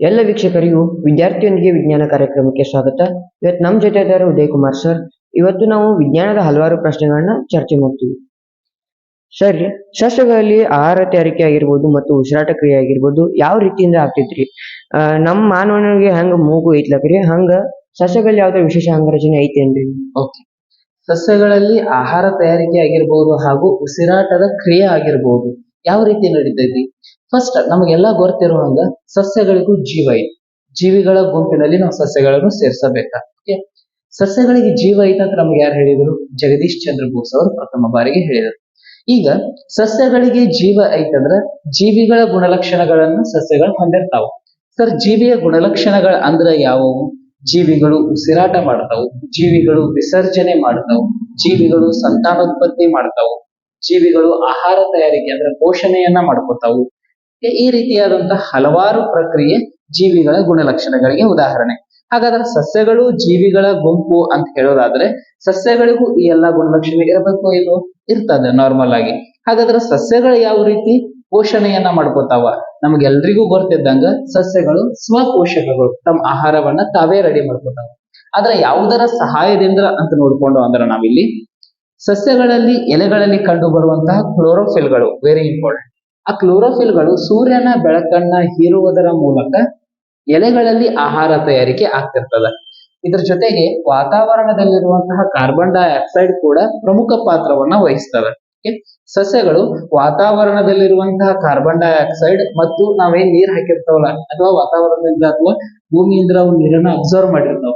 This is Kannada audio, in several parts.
ಎಲ್ಲ ವೀಕ್ಷಕರಿಗೂ ವಿದ್ಯಾರ್ಥಿಯೊಂದಿಗೆ ವಿಜ್ಞಾನ ಕಾರ್ಯಕ್ರಮಕ್ಕೆ ಸ್ವಾಗತ. ಇವತ್ತು ನಮ್ಮ ಜೊತೆ ಇದ್ದಾರೆ ಉದಯ್ ಕುಮಾರ್ ಸರ್. ಇವತ್ತು ನಾವು ವಿಜ್ಞಾನದ ಹಲವಾರು ಪ್ರಶ್ನೆಗಳನ್ನ ಚರ್ಚೆ ಮಾಡ್ತೀವಿ. ಸರ್ ಸಸ್ಯಗಳಲ್ಲಿ ಆಹಾರ ತಯಾರಿಕೆ ಆಗಿರ್ಬೋದು ಮತ್ತು ಉಸಿರಾಟ ಕ್ರಿಯೆ ಆಗಿರ್ಬೋದು ಯಾವ ರೀತಿಯಿಂದ ಆಗ್ತೈತ್ರಿ? ನಮ್ಮ ಮಾನವನಿಗೆ ಹೆಂಗ ಮೂಗು ಐತ್ಲಕ್ರಿ, ಹಂಗ ಸಸ್ಯಗಳಲ್ಲಿ ಯಾವ್ದು ವಿಶೇಷ ಅಂಗರಚನೆ ಐತೇನ್ರಿ? ಓಕೆ. ಸಸ್ಯಗಳಲ್ಲಿ ಆಹಾರ ತಯಾರಿಕೆ ಆಗಿರ್ಬೋದು ಹಾಗೂ ಉಸಿರಾಟದ ಕ್ರಿಯೆ ಆಗಿರ್ಬೋದು. ಯಾವ ರೀತಿ ನಡೀತೈತಿ? ಫಸ್ಟ್ ನಮಗೆಲ್ಲ ಗೊತ್ತಿರೋ ಹಂಗ ಸಸ್ಯಗಳಿಗೂ ಜೀವ ಐತಿ. ಜೀವಿಗಳ ಗುಂಪಿನಲ್ಲಿ ನಾವು ಸಸ್ಯಗಳನ್ನು ಸೇರಿಸಬೇಕಾ? ಸಸ್ಯಗಳಿಗೆ ಜೀವ ಐತೆ ಅಂತ ನಮ್ಗೆ ಯಾರು ಹೇಳಿದ್ರು? ಜಗದೀಶ್ ಚಂದ್ರ ಬೋಸ್ ಅವರು ಪ್ರಥಮ ಬಾರಿಗೆ ಹೇಳಿದರು. ಈಗ ಸಸ್ಯಗಳಿಗೆ ಜೀವ ಐತಂದ್ರ ಜೀವಿಗಳ ಗುಣಲಕ್ಷಣಗಳನ್ನು ಸಸ್ಯಗಳು ಹೊಂದಿರ್ತಾವ. ಸರ್ ಜೀವಿಯ ಗುಣಲಕ್ಷಣಗಳ ಅಂದ್ರ ಯಾವುವು? ಜೀವಿಗಳು ಉಸಿರಾಟ ಮಾಡ್ತಾವು, ಜೀವಿಗಳು ವಿಸರ್ಜನೆ ಮಾಡ್ತಾವು, ಜೀವಿಗಳು ಸಂತಾನೋತ್ಪತ್ತಿ ಮಾಡ್ತಾವು ಜೀವಿಗಳು ಆಹಾರ ತಯಾರಿಕೆ ಅಂದ್ರೆ ಪೋಷಣೆಯನ್ನ ಮಾಡ್ಕೋತಾವು. ಈ- ರೀತಿಯಾದಂತಹ ಹಲವಾರು ಪ್ರಕ್ರಿಯೆ ಜೀವಿಗಳ ಗುಣಲಕ್ಷಣಗಳಿಗೆ ಉದಾಹರಣೆ. ಹಾಗಾದ್ರೆ ಸಸ್ಯಗಳು ಜೀವಿಗಳ ಗುಂಪು ಅಂತ ಹೇಳೋದಾದ್ರೆ ಸಸ್ಯಗಳಿಗೂ ಈ ಎಲ್ಲಾ ಗುಣಲಕ್ಷಣ ಇರಬೇಕು ಇದು ಇರ್ತದೆ ನಾರ್ಮಲ್ ಆಗಿ. ಹಾಗಾದ್ರೆ ಸಸ್ಯಗಳು ಯಾವ ರೀತಿ ಪೋಷಣೆಯನ್ನ ಮಾಡ್ಕೋತಾವ? ನಮ್ಗೆಲ್ರಿಗೂ ಗೊತ್ತಿದ್ದಂಗ ಸಸ್ಯಗಳು ಸ್ವಪೋಷಕಗಳು. ತಮ್ಮ ಆಹಾರವನ್ನ ತಾವೇ ರೆಡಿ ಮಾಡ್ಕೋತಾವ. ಆದ್ರೆ ಯಾವುದರ ಸಹಾಯದಿಂದ ಅಂತ ನೋಡ್ಕೊಂಡು ಅಂದ್ರೆ ನಾವಿಲ್ಲಿ ಸಸ್ಯಗಳಲ್ಲಿ ಎಲೆಗಳಲ್ಲಿ ಕಂಡು ಬರುವಂತಹ ಕ್ಲೋರೋಫಿಲ್ಗಳು ವೆರಿ ಇಂಪಾರ್ಟೆಂಟ್ ಆ ಕ್ಲೋರೋಫಿಲ್ಗಳು ಸೂರ್ಯನ ಬೆಳಕನ್ನ ಹೀರುವುದರ ಮೂಲಕ ಎಲೆಗಳಲ್ಲಿ ಆಹಾರ ತಯಾರಿಕೆ ಆಗ್ತಿರ್ತದ. ಇದ್ರ ಜೊತೆಗೆ ವಾತಾವರಣದಲ್ಲಿರುವಂತಹ ಕಾರ್ಬನ್ ಡೈಆಕ್ಸೈಡ್ ಕೂಡ ಪ್ರಮುಖ ಪಾತ್ರವನ್ನ ವಹಿಸ್ತವೆ ಸಸ್ಯಗಳು ವಾತಾವರಣದಲ್ಲಿರುವಂತಹ ಕಾರ್ಬನ್ ಡೈಆಕ್ಸೈಡ್ ಮತ್ತು ನಾವೇನ್ ನೀರ್ ಹಾಕಿರ್ತಾವಲ್ಲ, ಅಥವಾ ವಾತಾವರಣದಿಂದ ಅಥವಾ ಭೂಮಿಯಿಂದ ಅವು ನೀರನ್ನ ಅಬ್ಸರ್ವ್ ಮಾಡಿರ್ತಾವ.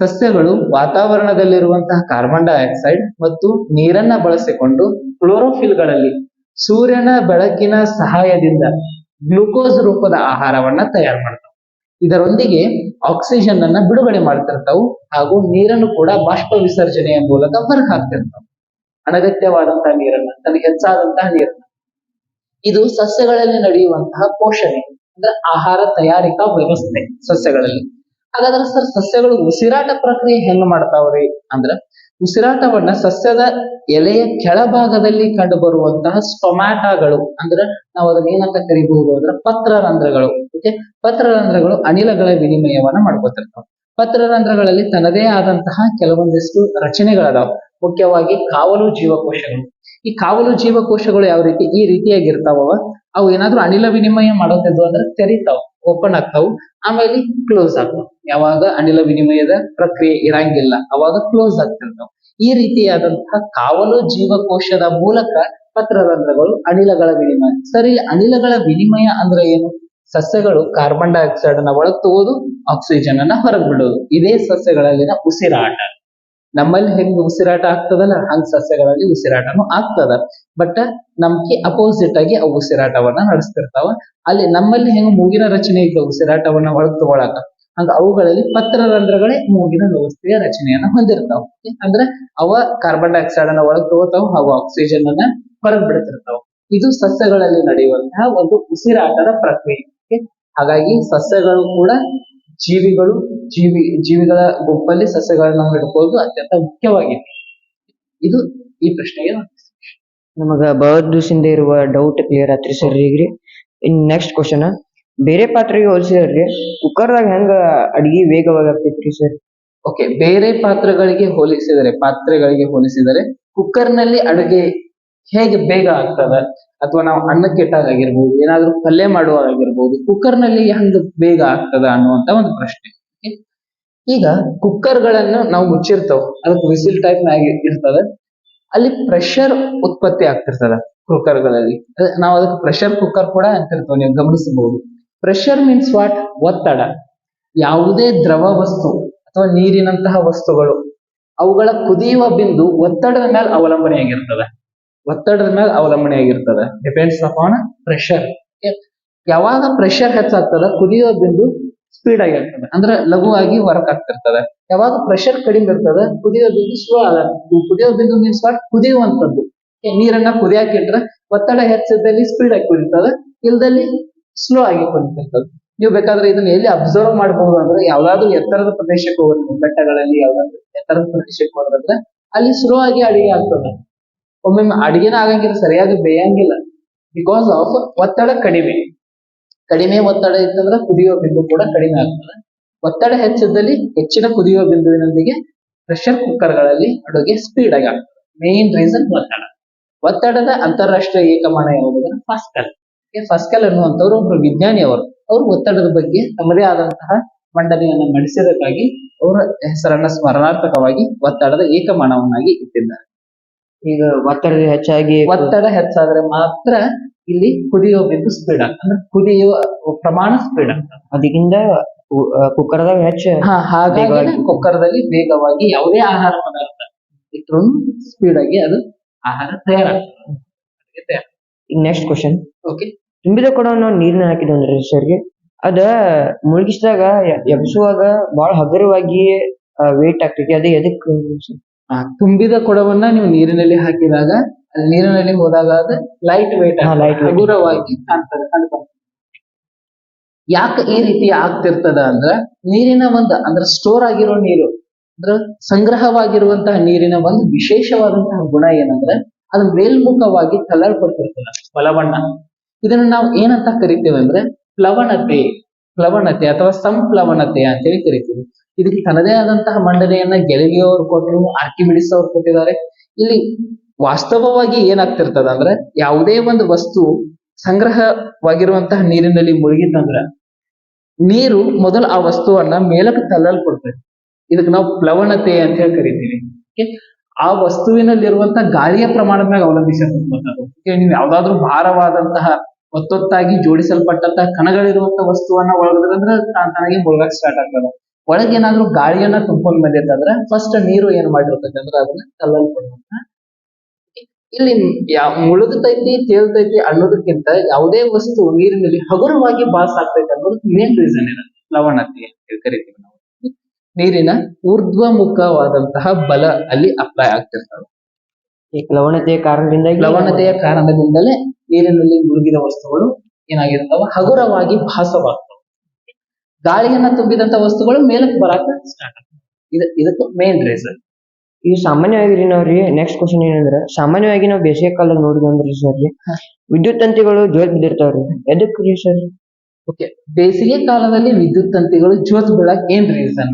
ಸಸ್ಯಗಳು ವಾತಾವರಣದಲ್ಲಿರುವಂತಹ ಕಾರ್ಬನ್ ಡೈಆಕ್ಸೈಡ್ ಮತ್ತು ನೀರನ್ನ ಬಳಸಿಕೊಂಡು ಕ್ಲೋರೋಫಿಲ್ಗಳಲ್ಲಿ ಸೂರ್ಯನ ಬೆಳಕಿನ ಸಹಾಯದಿಂದ ಗ್ಲೂಕೋಸ್ ರೂಪದ ಆಹಾರವನ್ನ ತಯಾರು ಮಾಡ್ತಾವೆ. ಇದರೊಂದಿಗೆ ಆಕ್ಸಿಜನ್ ಅನ್ನ ಬಿಡುಗಡೆ ಮಾಡ್ತಿರ್ತಾವು ಹಾಗೂ ನೀರನ್ನು ಕೂಡ ಬಾಷ್ಪ ವಿಸರ್ಜನೆಯ ಮೂಲಕ ಹೊರ ಹಾಕ್ತಿರ್ತಾವೆ ಅನಗತ್ಯವಾದಂತಹ ನೀರನ್ನ ತನಗೆ ಹೆಚ್ಚಾದಂತಹ ನೀರನ್ನ. ಇದು ಸಸ್ಯಗಳಲ್ಲಿ ನಡೆಯುವಂತಹ ಪೋಷಣೆ, ಅಂದ್ರೆ ಆಹಾರ ತಯಾರಿಕಾ ವ್ಯವಸ್ಥೆ ಸಸ್ಯಗಳಲ್ಲಿ. ಹಾಗಾದ್ರೆ ಸರ್ ಸಸ್ಯಗಳು ಉಸಿರಾಟ ಪ್ರಕ್ರಿಯೆ ಹೆಂಗ್ ಮಾಡ್ತಾವ್ರಿ? ಅಂದ್ರ ಉಸಿರಾಟವನ್ನ ಸಸ್ಯದ ಎಲೆಯ ಕೆಳಭಾಗದಲ್ಲಿ ಕಂಡು ಬರುವಂತಹ ಸ್ಟೊಮ್ಯಾಟಾಗಳು ಅಂದ್ರೆ ನಾವು ಅದನ್ನ ಏನಂತ ಕರಿಬಹುದು? ಅಂದ್ರೆ ಪತ್ರರಂಧ್ರಗಳು ಓಕೆ ಪತ್ರರಂಧ್ರಗಳು ಅನಿಲಗಳ ವಿನಿಮಯವನ್ನ ಮಾಡ್ಕೊತಿರ್ತಾವ. ಪತ್ರರಂಧ್ರಗಳಲ್ಲಿ ತನ್ನದೇ ಆದಂತಹ ಕೆಲವೊಂದಿಷ್ಟು ರಚನೆಗಳದಾವ. ಮುಖ್ಯವಾಗಿ ಕಾವಲು ಜೀವಕೋಶಗಳು. ಈ ಕಾವಲು ಜೀವಕೋಶಗಳು ಯಾವ ರೀತಿ ಈ ರೀತಿಯಾಗಿರ್ತಾವ ಅವು ಏನಾದ್ರೂ ಅನಿಲ ವಿನಿಮಯ ಮಾಡೋದಿದ್ವು ಅಂದ್ರೆ ತೆರಿತಾವ್. ಓಪನ್ ಆಗ್ತಾವು. ಆಮೇಲೆ ಕ್ಲೋಸ್ ಆಗ್ತಾವ. ಯಾವಾಗ? ಅನಿಲ ವಿನಿಮಯದ ಪ್ರಕ್ರಿಯೆ ಇರಂಗಿಲ್ಲ. ಅವಾಗ ಕ್ಲೋಸ್ ಆಗ್ತಿರ್ತಾವ. ಈ ರೀತಿಯಾದಂತಹ ಕಾವಲು ಜೀವಕೋಶದ ಮೂಲಕ ಪತ್ರರಂಧ್ರಗಳು ಅನಿಲಗಳ ವಿನಿಮಯ. ಸರಿ, ಅನಿಲಗಳ ವಿನಿಮಯ ಅಂದ್ರೆ ಏನು? ಸಸ್ಯಗಳು ಕಾರ್ಬನ್ ಡೈಆಕ್ಸೈಡ್ ಅನ್ನ ಒಳಗ್ ತಗೋದು ಆಕ್ಸಿಜನ್ ಅನ್ನ ಹೊರಗ್ ಬಿಡೋದು. ಇದೇ ಸಸ್ಯಗಳಲ್ಲಿನ ಉಸಿರಾಟ. ನಮ್ಮಲ್ಲಿ ಹೆಂಗ್ ಉಸಿರಾಟ ಆಗ್ತದಲ್ಲ, ಹಂಗ್ ಸಸ್ಯಗಳಲ್ಲಿ ಉಸಿರಾಟನು ಆಗ್ತದ. ಬಟ್ ನಮ್ಗೆ ಅಪೋಸಿಟ್ ಆಗಿ ಅವು ಉಸಿರಾಟವನ್ನ ನಡೆಸ್ತಿರ್ತಾವ. ಅಲ್ಲಿ ನಮ್ಮಲ್ಲಿ ಹೆಂಗ್ ಮೂಗಿನ ರಚನೆ ಇದ್ದ ಉಸಿರಾಟವನ್ನ ಒಳಗ್ ತಗೊಳಕ, ಹಂಗ ಅವುಗಳಲ್ಲಿ ಪತ್ರ ರಂಧ್ರಗಳೇ ಮೂಗಿನ ವ್ಯವಸ್ಥೆಯ ರಚನೆಯನ್ನ ಹೊಂದಿರ್ತಾವ. ಅಂದ್ರೆ ಅವ ಕಾರ್ಬನ್ ಡೈಆಕ್ಸೈಡ್ ಅನ್ನ ಒಳಗ್ ತಗೋತಾವ ಹಾಗೂ ಆಕ್ಸಿಜನ್ ಅನ್ನ ಹೊರಗ್ ಬಿಡ್ತಿರ್ತಾವ. ಇದು ಸಸ್ಯಗಳಲ್ಲಿ ನಡೆಯುವಂತಹ ಒಂದು ಉಸಿರಾಟದ ಪ್ರಕ್ರಿಯೆ? ಹಾಗಾಗಿ ಸಸ್ಯಗಳು ಕೂಡ ಜೀವಿಗಳು ಜೀವಿ ಜೀವಿಗಳ ಗುಂಪಲ್ಲಿ ಸಸ್ಯಗಳನ್ನ ನಾವು ಹಿಡ್ಕೊಳ್ಳೋದು ಅತ್ಯಂತ ಮುಖ್ಯವಾಗಿದೆ. ಇದು ಈ ಪ್ರಶ್ನೆಗೆ ನಮಗ ದಿವಸದಿಂದ ಇರುವ ಡೌಟ್ ಕ್ಲಿಯರ್ ಆತ್ರಿ ಸರ್ ಈಗ್ರಿ. ಇನ್ ನೆಕ್ಸ್ಟ್ ಕ್ವಶನ್ ಬೇರೆ ಪಾತ್ರೆಗೆ ಹೋಲಿಸಿದ್ರಿ ಕುಕ್ಕರ್ದಾಗ ಹೆಂಗ ಅಡಿಗೆ ವೇಗವಾಗಿ ಆಗ್ತೈತ್ರಿ ಸರ್ ಓಕೆ ಬೇರೆ ಪಾತ್ರಗಳಿಗೆ ಹೋಲಿಸಿದರೆ ಪಾತ್ರೆಗಳಿಗೆ ಹೋಲಿಸಿದರೆ ಕುಕ್ಕರ್ನಲ್ಲಿ ಅಡುಗೆ ಹೇಗೆ ಬೇಗ ಆಗ್ತದ? ಅಥವಾ ನಾವು ಅನ್ನಕ್ಕೆ ಇಟ್ಟಾಗಿರ್ಬೋದು ಏನಾದ್ರೂ ಪಲ್ಯ ಮಾಡುವಾಗಿರ್ಬೋದು ಕುಕ್ಕರ್ನಲ್ಲಿ ಹೆಂಗ್ ಬೇಗ ಆಗ್ತದ ಅನ್ನುವಂತ ಒಂದು ಪ್ರಶ್ನೆ? ಈಗ ಕುಕ್ಕರ್ಗಳನ್ನು ನಾವು ಮುಚ್ಚಿರ್ತಾವ. ಅದಕ್ಕೆ ವಿಸಿಲ್ ಟೈಪ್ ನಾಗ ಇರ್ತದ. ಅಲ್ಲಿ ಪ್ರೆಷರ್ ಉತ್ಪತ್ತಿ ಆಗ್ತಿರ್ತದ ಕುಕ್ಕರ್ಗಳಲ್ಲಿ. ನಾವು ಅದಕ್ಕೆ ಪ್ರೆಷರ್ ಕುಕ್ಕರ್ ಕೂಡ ಅಂತಿರ್ತೇವೆ, ನೀವು ಗಮನಿಸಬಹುದು. ಪ್ರೆಷರ್ ಮೀನ್ಸ್ ವಾಟ್ ಒತ್ತಡ. ಯಾವುದೇ ದ್ರವ ವಸ್ತು ಅಥವಾ ನೀರಿನಂತಹ ವಸ್ತುಗಳು ಅವುಗಳ ಕುದಿಯುವ ಬಿಂದು ಒತ್ತಡದ ಮೇಲೆ ಅವಲಂಬನೆಯಾಗಿರ್ತದೆ. ಒತ್ತಡದ ಮೇಲೆ ಅವಲಂಬನೆ ಆಗಿರ್ತದೆ. ಡಿಪೆಂಡ್ಸ್ ಅಪಾನ್ ಪ್ರೆಷರ್ ಯಾವಾಗ ಪ್ರೆಷರ್ ಹೆಚ್ಚಾಗ್ತದ? ಕುದಿಯೋ ಬಿಂದು ಸ್ಪೀಡ್ ಆಗಿರ್ತದೆ. ಅಂದ್ರೆ ಲಘುವಾಗಿ ವರ್ಕ್ ಆಗ್ತಿರ್ತದೆ ಯಾವಾಗ ಪ್ರೆಷರ್ ಕಡಿಮೆ ಇರ್ತದೆ? ಕುದಿಯೋ ಬಿಂದು ಸ್ಲೋ ಆಗ ಕುದಿಯೋ ಬಿಂದು ಮೀನ್ಸ್ ವಾಟ್ ಕುದಿಯುವಂತದ್ದು ನೀರನ್ನ ಕುದಿಯಾಕಿಟ್ರೆ ಒತ್ತಡ ಹೆಚ್ಚಿದ್ದಲ್ಲಿ ಸ್ಪೀಡ್ ಆಗಿ ಕುದಿತದೆ. ಇಲ್ದಲ್ಲಿ ಸ್ಲೋ ಆಗಿ ಕುದಿತಿರ್ತದೆ ನೀವು ಬೇಕಾದ್ರೆ ಇದನ್ನ ಎಲ್ಲಿ ಅಬ್ಸರ್ವ್ ಮಾಡಬಹುದು ಅಂದ್ರೆ ಯಾವ್ದಾದ್ರು ಎತ್ತರದ ಪ್ರದೇಶಕ್ಕೆ ಹೋದ್ರೆ ಬೆಟ್ಟಗಳಲ್ಲಿ ಯಾವ್ದಾದ್ರು ಎತ್ತರದ ಪ್ರದೇಶಕ್ಕೆ ಹೋದ್ರೆ ಅಲ್ಲಿ ಸ್ಲೋ ಆಗಿ ಅಡಿಗೆ ಆಗ್ತದೆ. ಒಮ್ಮೊಮ್ಮೆ ಅಡಿಗೆನ ಆಗಂಗಿಲ್ಲ ಸರಿಯಾಗಿ ಬೇಯಂಗಿಲ್ಲ. ಬಿಕಾಸ್ ಆಫ್ ಒತ್ತಡ ಕಡಿಮೆ. ಕಡಿಮೆ ಒತ್ತಡ ಇತ್ತಂದ್ರೆ ಕುದಿಯುವ ಬಿಂದು ಕೂಡ ಕಡಿಮೆ ಆಗ್ತದೆ. ಒತ್ತಡ ಹೆಚ್ಚಿದ್ದಲ್ಲಿ ಹೆಚ್ಚಿನ ಕುದಿಯುವ ಬಿಂದುವಿನೊಂದಿಗೆ ಪ್ರೆಷರ್ ಕುಕ್ಕರ್ಗಳಲ್ಲಿ ಅಡುಗೆ ಸ್ಪೀಡ್ ಆಗಿ ಆಗ್ತದೆ. ಮೇನ್ ರೀಸನ್ ಒತ್ತಡ. ಒತ್ತಡದ ಅಂತಾರಾಷ್ಟ್ರೀಯ ಏಕಮಾನ ಯಾವುದಂದ್ರೆ ಫಾಸ್ಕಲ್ ಫಸ್ಕಲ್ ಅನ್ನುವಂಥವ್ರು ಒಬ್ರು ವಿಜ್ಞಾನಿ ಅವರು ಅವರು ಒತ್ತಡದ ಬಗ್ಗೆ ತಮ್ಮದೇ ಆದಂತಹ ಮಂಡನೆಯನ್ನು ನಡೆಸಿದಕ್ಕಾಗಿ ಅವರ ಹೆಸರನ್ನ ಸ್ಮರಣಾರ್ಥಕವಾಗಿ ಒತ್ತಡದ ಏಕಮಾನವನ್ನಾಗಿ ಇಟ್ಟಿದ್ದಾರೆ. ಈಗ ಒತ್ತಡ ಹೆಚ್ಚಾಗಿ ಒತ್ತಡ ಹೆಚ್ಚಾದ್ರೆ ಮಾತ್ರ ಇಲ್ಲಿ ಕುದಿಯೋ ಬಿದ್ದು ಸ್ಪೀಡ್ ಅಂದ್ರೆ ಕುದಿಯುವ ಪ್ರಮಾಣ ಸ್ಪೀಡ್ ಆಗ್ತದೆ. ಅದಕ್ಕಿಂತ ಕುಕ್ಕರ್ದಾಗ ಹೆಚ್ಚು ಹಾಗಾಗಿ. ಕುಕ್ಕರ್ದಲ್ಲಿ ವೇಗವಾಗಿ ಯಾವುದೇ ಆಹಾರ ಪದಾರ್ಥ ಇಟ್ರು ಸ್ಪೀಡ್ ಆಗಿ ಅದು ಆಹಾರ ತಯಾರಾಗ್ತದೆ. Next question okay. ತುಂಬಿದ ಕೊಡವನ್ನು ನಾವು ನೀರಿನ ಹಾಕಿದ್ವಿ ಅಂದ್ರೆ ಸರ್ಗೆ ಅದ ಮುಳುಗಿಸಿದಾಗ ಎಬ್ಸುವಾಗ ಬಹಳ ಹಗುರವಾಗಿ ವೇಟ್ ಆಗ್ತೈತಿ. ಅದೇ ಎದಕ್ sir? ಆ, ತುಂಬಿದ ಕೊಡವನ್ನ ನೀವು ನೀರಿನಲ್ಲಿ ಹಾಕಿದಾಗ ಅಲ್ಲಿ ನೀರಿನಲ್ಲಿ ಹೋದಾಗ ಅದು ಲೈಟ್ ವೇಟ್ ಲೈಟ್. ಹಗುರವಾಗಿ ಕಾಣ್ತದೆ. ಯಾಕೆ ಈ ರೀತಿ ಆಗ್ತಿರ್ತದ ಅಂದ್ರ ನೀರಿನ ಒಂದು ಅಂದ್ರೆ ಸ್ಟೋರ್ ಆಗಿರೋ ನೀರು ಅಂದ್ರ ಸಂಗ್ರಹವಾಗಿರುವಂತಹ ನೀರಿನ ಒಂದು ವಿಶೇಷವಾದಂತಹ ಗುಣ ಏನಂದ್ರೆ ಅದು ಮೇಲ್ಮುಖವಾಗಿ ಕಲರ್ ಕೊಡ್ತಿರ್ತದ ಬಲವಣ್ಣ ಇದನ್ನ ನಾವು ಏನಂತ ಕರಿತೇವೆ ಅಂದ್ರೆ ಪ್ಲವಣತೆ ಪ್ಲವಣತೆ ಅಥವಾ ಸಂಪ್ಲವಣತೆ ಅಂತೇಳಿ ಕರಿತೀವಿ. ಇದಕ್ಕೆ ತನ್ನದೇ ಆದಂತಹ ಮಂಡನೆಯನ್ನ ಗೆಲಿಲಿಯೋರು ಕೊಟ್ಟರು ಆರ್ಕಿಮಿಡಿಸ್ ಅವರು ಕೊಟ್ಟಿದ್ದಾರೆ. ಇಲ್ಲಿ ವಾಸ್ತವವಾಗಿ ಏನಾಗ್ತಿರ್ತದ ಅಂದ್ರೆ ಯಾವುದೇ ಒಂದು ವಸ್ತು ಸಂಗ್ರಹವಾಗಿರುವಂತಹ ನೀರಿನಲ್ಲಿ ಮುಳುಗಿತಂದ್ರ ನೀರು ಮೊದಲು ಆ ವಸ್ತುವನ್ನ ಮೇಲಕ್ಕೆ ತಳ್ಳಲ್ಪಡ್ತದೆ. ಇದಕ್ಕೆ ನಾವು ಪ್ಲವಣತೆ ಅಂತ ಹೇಳಿ ಕರಿತೀವಿ? ಆ ವಸ್ತುವಿನಲ್ಲಿರುವಂತಹ ಗಾಳಿಯ ಪ್ರಮಾಣದ ಮೇಲೆ ಅವಲಂಬಿಸಿರ್ತಕ್ಕಂಥದ್ದು ನೀವು ಯಾವ್ದಾದ್ರು ಭಾರವಾದಂತಹ ಒತ್ತೊತ್ತಾಗಿ ಜೋಡಿಸಲ್ಪಟ್ಟಂತಹ ಕಣಗಳಿರುವಂತಹ ವಸ್ತುವನ್ನ ಒಳಗಡೆ ತಾನ ತಾನ್ ತಾನಾಗಿ ಮುಳುಗಕ್ ಸ್ಟಾರ್ಟ್ ಆಗ್ತದ ಒಳಗೆ ಏನಾದ್ರೂ ಗಾಳಿಯನ್ನ ತುಂಬಿಕೊಂಡ್ ಬಂದಿತ್ತಂದ್ರೆ ಫಸ್ಟ್ ನೀರು ಏನ್ ಮಾಡಿರ್ತೈತೆ ಅಂದ್ರೆ ಅದನ್ನ ತಳ್ಳಲ್ಪಡುವಂತ ಇಲ್ಲಿ ಯಾವ ಮುಳುಗತೈತಿ ತೇಲ್ತೈತಿ ಅನ್ನೋದಕ್ಕಿಂತ ಯಾವುದೇ ವಸ್ತು ನೀರಿನಲ್ಲಿ ಹಗುರವಾಗಿ ಬಾಸ್ ಆಗ್ತೈತೆ ಅನ್ನೋದಕ್ಕೆ ಮೇನ್ ರೀಸನ್ ಏನಂತ ಲವಣತೆ ಅಂತ ಕರಿತೀವಿ ನಾವು. ನೀರಿನ ಊರ್ಧ್ವಮುಖವಾದಂತಹ ಬಲ ಅಲ್ಲಿ ಅಪ್ಲೈ ಆಗ್ತಿರ್ತಾವೆ ಈ ಲವಣತೆಯ ಕಾರಣದಿಂದ ಲವಣತೆಯ ಕಾರಣದಿಂದಲೇ ನೀರಿನಲ್ಲಿ ಮುಳುಗಿದ ವಸ್ತುಗಳು ಏನಾಗಿರ್ತಾವ ಹಗುರವಾಗಿ ಭಾಸವಾಗ್ತವೆ. ಗಾಳಿಯನ್ನ ತುಂಬಿದಂತ ವಸ್ತುಗಳು ಮೇಲಕ್ಕೆ ಬರಾಕ ಸ್ಟಾರ್ಟ್ ಆಗ್ತವೆ. ಇದು ಇದಕ್ಕೆ ಮೇನ್ ರೀಸನ್ ಈ ಸಾಮಾನ್ಯವಾಗಿ ರೀ ನಾವ್ರಿ ನೆಕ್ಸ್ಟ್ ಕ್ವಶನ್ ಏನಂದ್ರ ಸಾಮಾನ್ಯವಾಗಿ ನಾವು ಬೇಸಿಗೆ ಕಾಲ ನೋಡಿದ್ವಿ ಅಂದ್ರೆ ಸರ್. ವಿದ್ಯುತ್ ತಂತಿಗಳು ಜೋತ್ ಬಿದ್ದಿರ್ತಾವ್ರಿ ಎದಕ್ ರೀ ಸರ್? ಓಕೆ ಬೇಸಿಗೆ ಕಾಲದಲ್ಲಿ ವಿದ್ಯುತ್ ತಂತಿಗಳು ಜೋತ್ ಬೀಳಕ್ ಏನ್ ರೀಸನ್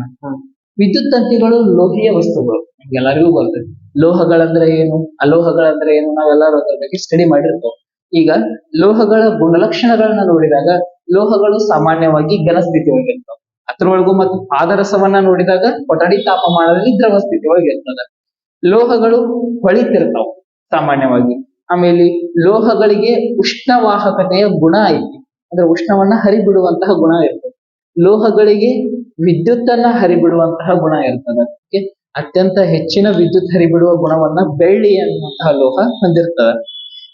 ವಿದ್ಯುತ್ ತಂತಿಗಳು ಲೋಹೀಯ ವಸ್ತುಗಳು. ಎಲ್ಲರಿಗೂ ಬರ್ತದೆ ಲೋಹಗಳಂದ್ರೆ ಏನು? ಅಲೋಹಗಳಂದ್ರೆ ಏನು? ನಾವೆಲ್ಲರೂ ಅದ್ರ ಬಗ್ಗೆ ಸ್ಟಡಿ ಮಾಡಿರ್ತೇವೆ. ಈಗ ಲೋಹಗಳ ಗುಣಲಕ್ಷಣಗಳನ್ನ ನೋಡಿದಾಗ ಲೋಹಗಳು ಸಾಮಾನ್ಯವಾಗಿ ಘನ ಸ್ಥಿತಿ ಒಳಗಿರ್ತವೆ. ಅದ್ರೊಳಗೂ ಮತ್ತು ಪಾದರಸವನ್ನ ನೋಡಿದಾಗ ಕೊಠಡಿ ತಾಪಮಾನದಲ್ಲಿ ದ್ರವ ಸ್ಥಿತಿ ಒಳಗಿರ್ತದೆ. ಲೋಹಗಳು ಹೊಳಿತಿರ್ತಾವ ಸಾಮಾನ್ಯವಾಗಿ. ಆಮೇಲೆ ಲೋಹಗಳಿಗೆ ಉಷ್ಣವಾಹಕತೆಯ ಗುಣ ಐತಿ. ಅಂದ್ರೆ ಉಷ್ಣವನ್ನ ಹರಿಬಿಡುವಂತಹ ಗುಣ ಇರ್ತದೆ. ಲೋಹಗಳಿಗೆ ವಿದ್ಯುತ್ತನ್ನ ಹರಿಬಿಡುವಂತಹ ಗುಣ ಇರ್ತದೆ? ಅತ್ಯಂತ ಹೆಚ್ಚಿನ ವಿದ್ಯುತ್ ಹರಿಬಿಡುವ ಗುಣವನ್ನ ಬೆಳ್ಳಿ ಅನ್ನುವಂತಹ ಲೋಹ ಹೊಂದಿರ್ತದೆ.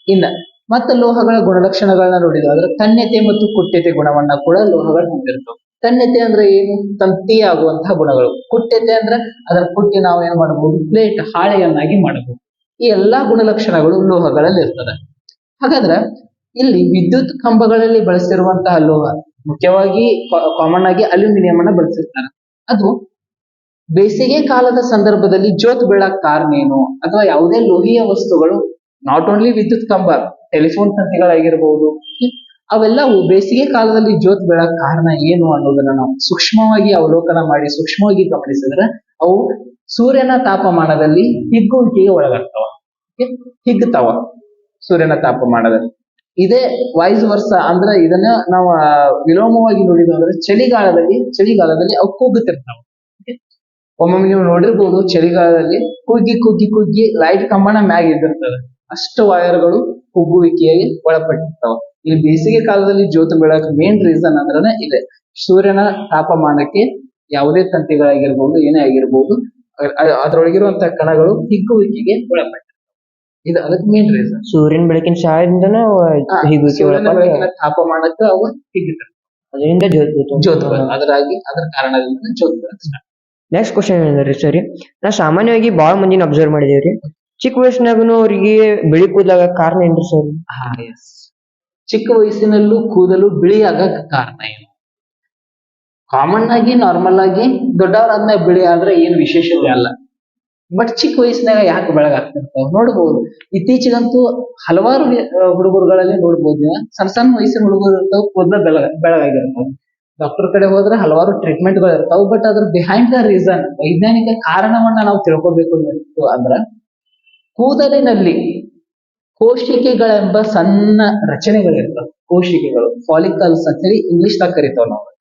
ಇನ್ನ ಮತ್ತೆ ಲೋಹಗಳ ಗುಣಲಕ್ಷಣಗಳನ್ನ ನೋಡಿದ್ರೆ ತನ್ಯತೆ ಮತ್ತು ಕುಟ್ಯತೆ ಗುಣವನ್ನ ಕೂಡ ಲೋಹಗಳು ಹೊಂದಿರ್ತವೆ. ತನ್ಯತೆ ಅಂದ್ರೆ ಏನು? ತಂತಿ ಆಗುವಂತಹ ಗುಣಗಳು. ಕುಟ್ಯತೆ ಅಂದ್ರೆ ಅದರ ಕುಟ್ಟಿ ನಾವು ಏನ್ ಮಾಡಬಹುದು? ಪ್ಲೇಟ್ ಹಾಳೆಯನ್ನಾಗಿ ಮಾಡಬಹುದು. ಈ ಎಲ್ಲಾ ಗುಣಲಕ್ಷಣಗಳು ಲೋಹಗಳಲ್ಲಿ ಇರ್ತದೆ. ಹಾಗಾದ್ರೆ ಇಲ್ಲಿ ವಿದ್ಯುತ್ ಕಂಬಗಳಲ್ಲಿ ಬಳಸಿರುವಂತಹ ಲೋಹ ಮುಖ್ಯವಾಗಿ ಕಾಮನ್ ಆಗಿ ಅಲ್ಯೂಮಿನಿಯಂ ಅನ್ನ ಬಳಸಿರ್ತಾರೆ. ಅದು ಬೇಸಿಗೆ ಕಾಲದ ಸಂದರ್ಭದಲ್ಲಿ ಜೋತ್ ಬೀಳಕ್ ಕಾರಣ ಏನು? ಅಥವಾ ಯಾವುದೇ ಲೋಹೀಯ ವಸ್ತುಗಳು ನಾಟ್ ಓನ್ಲಿ ವಿದ್ಯುತ್ ಕಂಬ ಟೆಲಿಫೋನ್ ತಂತಿಗಳಾಗಿರ್ಬಹುದು ಅವೆಲ್ಲ ಬೇಸಿಗೆ ಕಾಲದಲ್ಲಿ ಜೋತ್ ಬೆಳಕ ಕಾರಣ ಏನು ಅನ್ನೋದನ್ನ ನಾವು ಸೂಕ್ಷ್ಮವಾಗಿ ಅವಲೋಕನ ಮಾಡಿ ಸೂಕ್ಷ್ಮವಾಗಿ ಗಮನಿಸಿದ್ರೆ ಅವು ಸೂರ್ಯನ ತಾಪಮಾನದಲ್ಲಿ ಹಿಗ್ಗುವಿಕೆಗೆ ಒಳಗಾಗ್ತಾವ? ಹಿಗ್ತಾವ ಸೂರ್ಯನ ತಾಪಮಾನದಲ್ಲಿ. ಇದೇ ವಾಯ್ಸ್ ವರ್ಷ ಅಂದ್ರೆ ಇದನ್ನ ನಾವು ವಿಲೋಮವಾಗಿ ನೋಡಿದ್ವಿ ಅಂದ್ರೆ ಚಳಿಗಾಲದಲ್ಲಿ ಚಳಿಗಾಲದಲ್ಲಿ ಅವು ಕುಗ್ಗುತ್ತಿರ್ತಾವ? ಒಮ್ಮೊಮ್ಮೆ ನೀವು ನೋಡಿರ್ಬೋದು ಚಳಿಗಾಲದಲ್ಲಿ ಕುಗ್ಗಿ ಕುಗ್ಗಿ ಕುಗ್ಗಿ ಲೈಟ್ ಕಂಬಣ ಮ್ಯಾಗ ಇದ್ದಿರ್ತದೆ. ಅಷ್ಟು ವೈರ್ಗಳು ಕುಗ್ಗುವಿಕೆಗೆ ಒಳಪಟ್ಟಿರ್ತಾವ. ಇಲ್ಲಿ ಬೇಸಿಗೆ ಕಾಲದಲ್ಲಿ ಜ್ಯೋತಿ ಬೆಳಕ್ ಮೇನ್ ರೀಸನ್ ಅಂದ್ರೆ ಇದೆ. ಸೂರ್ಯನ ತಾಪಮಾನಕ್ಕೆ ಯಾವುದೇ ತಂತಿಗಳಾಗಿರ್ಬೋದು ಏನೇ ಆಗಿರ್ಬೋದು ಅದರೊಳಗಿರುವಂತಹ ಕಣಗಳು ಹಿಗ್ಗುವಿಕೆಗೆ ಒಳಪಟ್ಟಿರ್ತಾವ. ಇದು ಅದಕ್ಕೆ ಮೇನ್ ರೀಸನ್ ಸೂರ್ಯನ ಬೆಳಕಿನ ಸಹಾಯದಿಂದನ ಹಿಗ್ಗುವಿಕೆ ಬೆಳಕಿನ ತಾಪಮಾನಕ್ಕೆ ಅವು ಅದರಿಂದ ಜ್ಯೋತಿ ಜ್ಯೋತಿ ಅದರಾಗಿ ಅದರ ಕಾರಣದಿಂದ ಜ್ಯೋತಿ ಬೆಳಕು ನೆಕ್ಸ್ಟ್ ಕ್ವಶನ್ ಏನಂದ್ರೆ ಸರಿ. ನಾ ಸಾಮಾನ್ಯವಾಗಿ ಬಹಳ ಮಂದಿನ ಅಬ್ಸರ್ವ್ ಮಾಡಿದೇವ್ರಿ. ಚಿಕ್ಕ ವಯಸ್ಸಿನಾಗನು ಅವ್ರಿಗೆ ಬಿಳಿ ಕೂದಲಾಗ ಕಾರಣ ಏನ್ರಿ ಸರ್? ಚಿಕ್ಕ ವಯಸ್ಸಿನಲ್ಲೂ ಕೂದಲು ಬಿಳಿ ಆಗಕ್ ಕಾರಣ ಏನು? ಕಾಮನ್ ಆಗಿ ನಾರ್ಮಲ್ ಆಗಿ ದೊಡ್ಡವರಾದ್ಮೇಲೆ ಬಿಳಿ ಆದ್ರೆ ಏನ್ ವಿಶೇಷತೆ ಅಲ್ಲ. ಬಟ್ ಚಿಕ್ಕ ವಯಸ್ಸಿನಾಗ ಯಾಕೆ ಬೆಳಗಾಗ್ತಿರ್ತಾವ? ನೋಡ್ಬೋದು. ಇತ್ತೀಚೆಗಂತೂ ಹಲವಾರು ಹುಡುಗರುಗಳಲ್ಲಿ ನೋಡ್ಬೋದು ಸಣ್ಣ ಸಣ್ಣ ವಯಸ್ಸಿನ ಹುಡುಗರು ಇರ್ತಾವ, ಕೂದಲ ಬೆಳಗ ಬೆಳಗಾಗಿರ್ತಾವ. ಡಾಕ್ಟರ್ ಕಡೆ ಹೋದ್ರೆ ಹಲವಾರು ಟ್ರೀಟ್ಮೆಂಟ್ಗಳು ಇರ್ತಾವ. ಬಟ್ ಅದ್ರ ಬಿಹೈಂಡ್ ದ ರೀಸನ್ ವೈಜ್ಞಾನಿಕ ಕಾರಣವನ್ನ ನಾವು ತಿಳ್ಕೊಬೇಕು ಅಂದ್ರ ಕೂದಲಿನಲ್ಲಿ ಕೋಶಿಕೆಗಳೆಂಬ ಸಣ್ಣ ರಚನೆಗಳಿರ್ತವೆ. ಕೋಶಿಕೆಗಳು ಫಾಲಿಕಲ್ಸ್ ಅಂತ ಹೇಳಿ ಇಂಗ್ಲಿಷ್ ದಾಗ ಕರಿತಾವ ನಾವು.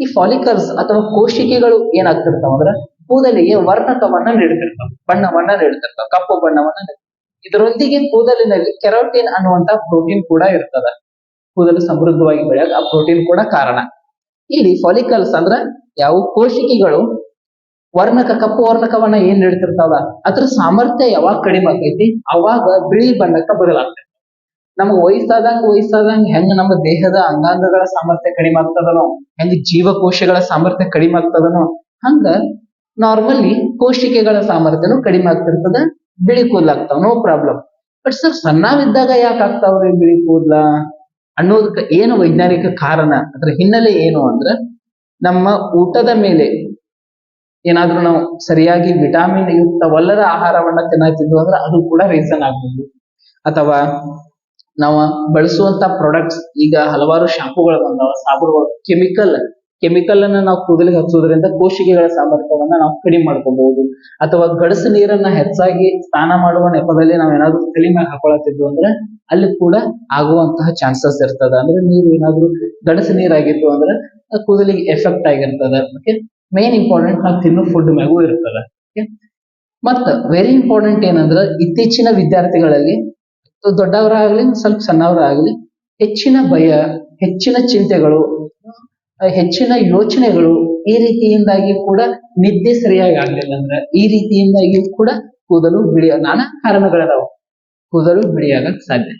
ಈ ಫಾಲಿಕಲ್ಸ್ ಅಥವಾ ಕೋಶಿಕೆಗಳು ಏನಾಗ್ತಿರ್ತಾವ ಅಂದ್ರೆ ಕೂದಲಿಗೆ ವರ್ಣಕವನ್ನ ನೀಡ್ತಿರ್ತಾವ. ಬಣ್ಣವನ್ನ ನೀಡ್ತಿರ್ತಾವ, ಕಪ್ಪು ಬಣ್ಣವನ್ನ. ಇದರೊಂದಿಗೆ ಕೂದಲಿನಲ್ಲಿ ಕೆರೋಟಿನ್ ಅನ್ನುವಂತ ಪ್ರೋಟೀನ್ ಕೂಡ ಇರ್ತದ. ಕೂದಲು ಸಮೃದ್ಧವಾಗಿ ಬೆಳೆಯೋದು ಆ ಪ್ರೋಟೀನ್ ಕೂಡ ಕಾರಣ. ಇಲ್ಲಿ ಫಾಲಿಕಲ್ಸ್ ಅಂದ್ರ ಯಾವ ಕೋಶಿಕೆಗಳು ವರ್ಣಕ, ಕಪ್ಪು ವರ್ಣಕವನ್ನ ಏನ್ ನೀಡ್ತಿರ್ತಾವಲ್ಲ ಅದ್ರ ಸಾಮರ್ಥ್ಯ ಯಾವಾಗ ಕಡಿಮೆ ಆಗ್ತೈತಿ ಅವಾಗ ಬಿಳಿ ಬಣ್ಣಕ್ಕ ಬದಲಾಗ್ತೈತಿ. ನಮ್ಗೆ ವಯಸ್ಸಾದಂಗ ವಯಸ್ಸಾದಂಗ ಹೆಂಗ್ ನಮ್ಮ ದೇಹದ ಅಂಗಾಂಗಗಳ ಸಾಮರ್ಥ್ಯ ಕಡಿಮೆ ಆಗ್ತದನೋ, ಹೆಂಗ್ ಜೀವಕೋಶಗಳ ಸಾಮರ್ಥ್ಯ ಕಡಿಮೆ ಆಗ್ತದನೋ, ಹಂಗ ನಾರ್ಮಲಿ ಕೋಶಿಕೆಗಳ ಸಾಮರ್ಥ್ಯನು ಕಡಿಮೆ ಆಗ್ತಿರ್ತದ, ಬಿಳಿ ಕೂದ್ಲಾಗ್ತಾವ ನೋ ಪ್ರಾಬ್ಲಮ್. ಬಟ್ ಸರ್, ಸಣ್ಣವಿದ್ದಾಗ ಯಾಕೆ ಆಗ್ತಾವ್ರಿ ಬಿಳಿ ಕೂದ್ಲ? ಅನ್ನೋದಕ್ಕೆ ಏನು ವೈಜ್ಞಾನಿಕ ಕಾರಣ? ಅದ್ರ ಹಿನ್ನೆಲೆ ಏನು ಅಂದ್ರ, ನಮ್ಮ ಊಟದ ಮೇಲೆ ಏನಾದ್ರೂ ನಾವು ಸರಿಯಾಗಿ ವಿಟಾಮಿನ್ ಯುಕ್ತವಲ್ಲದ ಆಹಾರವನ್ನ ತಿನ್ನತ್ತಿದ್ವು ಅಂದ್ರೆ ಅದು ಕೂಡ ರೀಸನ್ ಆಗ್ಬೋದು. ಅಥವಾ ನಾವು ಬಳಸುವಂತ ಪ್ರಾಡಕ್ಟ್ಸ್ ಈಗ ಹಲವಾರು ಶಾಂಪುಗಳು ಬಂದಾವ ಸಾಬೂನುಗಳು ಕೆಮಿಕಲ್ ಕೆಮಿಕಲ್ ಅನ್ನ ನಾವು ಕೂದಲಿಗೆ ಹಚ್ಚುವುದರಿಂದ ಕೋಶಿಕೆಗಳ ಸಾಮರ್ಥ್ಯವನ್ನ ನಾವು ಕಡಿಮೆ ಮಾಡ್ಕೋಬಹುದು. ಅಥವಾ ಗಡಸು ನೀರನ್ನ ಹೆಚ್ಚಾಗಿ ಸ್ನಾನ ಮಾಡುವ ನೆಪದಲ್ಲಿ ನಾವು ಏನಾದ್ರು ತಲೆ ಮ್ಯಾಗ ಹಾಕೊಳತ್ತಿದ್ವು ಅಂದ್ರೆ ಅಲ್ಲಿ ಕೂಡ ಆಗುವಂತಹ ಚಾನ್ಸಸ್ ಇರ್ತದ. ಅಂದ್ರೆ ನೀರು ಏನಾದ್ರು ಗಡಸು ನೀರಾಗಿತ್ತು ಅಂದ್ರೆ ಕೂದಲಿಗೆ ಎಫೆಕ್ಟ್ ಆಗಿರ್ತದ. ಓಕೆ ಮೇನ್ ಇಂಪಾರ್ಟೆಂಟ್ ನಾವು ತಿನ್ನೋ ಫುಡ್ ಮ್ಯಾಗೂ ಇರ್ತದ. ಮತ್ತ ವೆರಿ ಇಂಪಾರ್ಟೆಂಟ್ ಏನಂದ್ರ ಇತ್ತೀಚಿನ ವಿದ್ಯಾರ್ಥಿಗಳಲ್ಲಿ ದೊಡ್ಡವರಾಗ್ಲಿ ಸ್ವಲ್ಪ ಸಣ್ಣವರಾಗ್ಲಿ ಹೆಚ್ಚಿನ ಭಯ, ಹೆಚ್ಚಿನ ಚಿಂತೆಗಳು ಹೆಚ್ಚಿನ ಯೋಚನೆಗಳು ಈ ರೀತಿಯಿಂದಾಗಿ ಕೂಡ ನಿದ್ದೆ ಸರಿಯಾಗಿ ಆಗ್ಲಿಲ್ಲ ಅಂದ್ರೆ ಈ ರೀತಿಯಿಂದಾಗಿ ಕೂಡ ಕೂದಲು ಬಿಳಿಯ ನಾನಾ ಕಾರಣಗಳದಾವ. ಕೂದಲು ಬಿಳಿಯಾಗಕ್ ಸಾಧ್ಯ.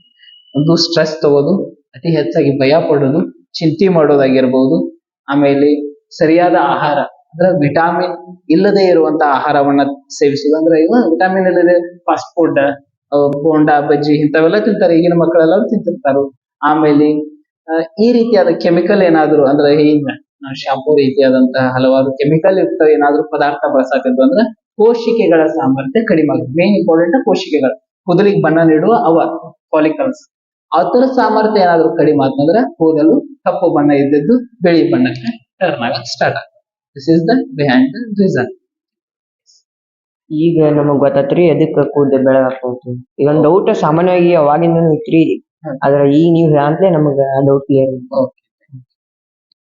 ಒಂದು ಸ್ಟ್ರೆಸ್ ತಗೋದು, ಅತಿ ಹೆಚ್ಚಾಗಿ ಭಯ ಪಡೋದು, ಚಿಂತೆ ಮಾಡೋದಾಗಿರ್ಬೋದು, ಆಮೇಲೆ ಸರಿಯಾದ ಆಹಾರ. ಅಂದ್ರೆ ವಿಟಾಮಿನ್ ಇಲ್ಲದೆ ಇರುವಂತ ಆಹಾರವನ್ನ ಸೇವಿಸುದು. ಅಂದ್ರೆ ವಿಟಾಮಿನ್ ಇಲ್ಲದೆ ಫಾಸ್ಟ್ ಫುಡ್ ಬೋಂಡ, ಬಜ್ಜಿ ಇಂಥವೆಲ್ಲ ತಿಂತಾರೆ. ಈಗಿನ ಮಕ್ಕಳೆಲ್ಲ ತಿಂತಿರ್ತಾರೆ. ಆಮೇಲೆ ಈ ರೀತಿಯಾದ ಕೆಮಿಕಲ್ ಏನಾದ್ರು ಅಂದ್ರೆ ಹಿಂಗ ಶಾಂಪೂ ರೀತಿಯಾದಂತಹ ಹಲವಾರು ಕೆಮಿಕಲ್ ಯುಕ್ತ ಏನಾದ್ರು ಪದಾರ್ಥ ಬಳಸಾಕದ್ದು ಅಂದ್ರೆ ಕೋಶಿಕೆಗಳ ಸಾಮರ್ಥ್ಯ ಕಡಿಮೆ ಆಗುತ್ತೆ. ಮೇನ್ ಇಂಪಾರ್ಟೆಂಟ್ ಕೋಶಿಕೆಗಳು ಕೂದಲಿಗೆ ಬಣ್ಣ ನೀಡುವ ಅವ ಫಾಲಿಕಲ್ಸ್ ಅದರ ಸಾಮರ್ಥ್ಯ ಏನಾದ್ರು ಕಡಿಮೆ ಆತಂದ್ರೆ ಕೂದಲು ಕಪ್ಪು ಬಣ್ಣ ಇದ್ದದ್ದು, ಬಿಳಿ ಬಣ್ಣಕ್ಕೆ ಟರ್ನ್ ಆಗ ಸ್ಟಾರ್ಟ್ ಆಗುತ್ತೆ. This is the behind the reason ಈಗ ನಮಗ್ ಗೊತ್ತಾತ್ರಿ ಎದಕ್ಕೆ ಕೂದಲು ಈಗ ಒಂದು ಡೌಟ್ ಸಾಮಾನ್ಯವಾಗಿ ಅವಾಗಿಂದನು ಇತ್ರಿ. ಆದ್ರೆ ಈಗ ನೀವ್ ಹೇಳಂತಲೇ ನಮಗ ಆ ಡೌಟ್ ಕ್ಲಿಯರ್ ಓಕೆ